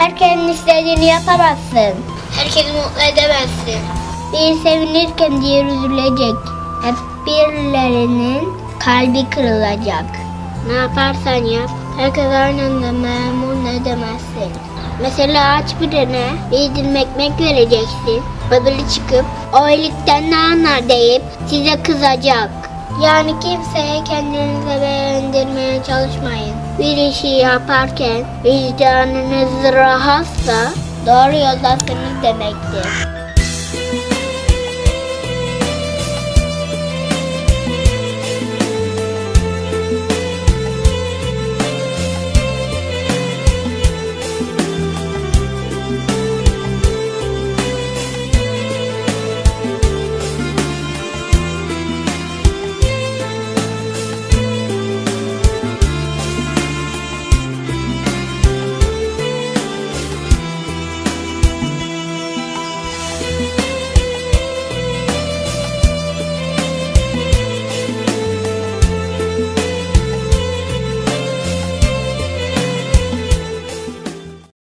Herkesin istediğini yapamazsın. Herkesi mutlu edemezsin. Biri sevinirken diğer üzülecek. Hep birilerinin kalbi kırılacak. Ne yaparsan yap, herkes aynı anda memnun edemezsin. Mesela aç birine bir ekmek vereceksin. Öbürü çıkıp o iyilikten ne anlar deyip size kızacak. Yani kimseye kendinize beğendirmeye çalışmayın. Bir işi yaparken vicdanınız rahatsa doğru yoldasınız demektir.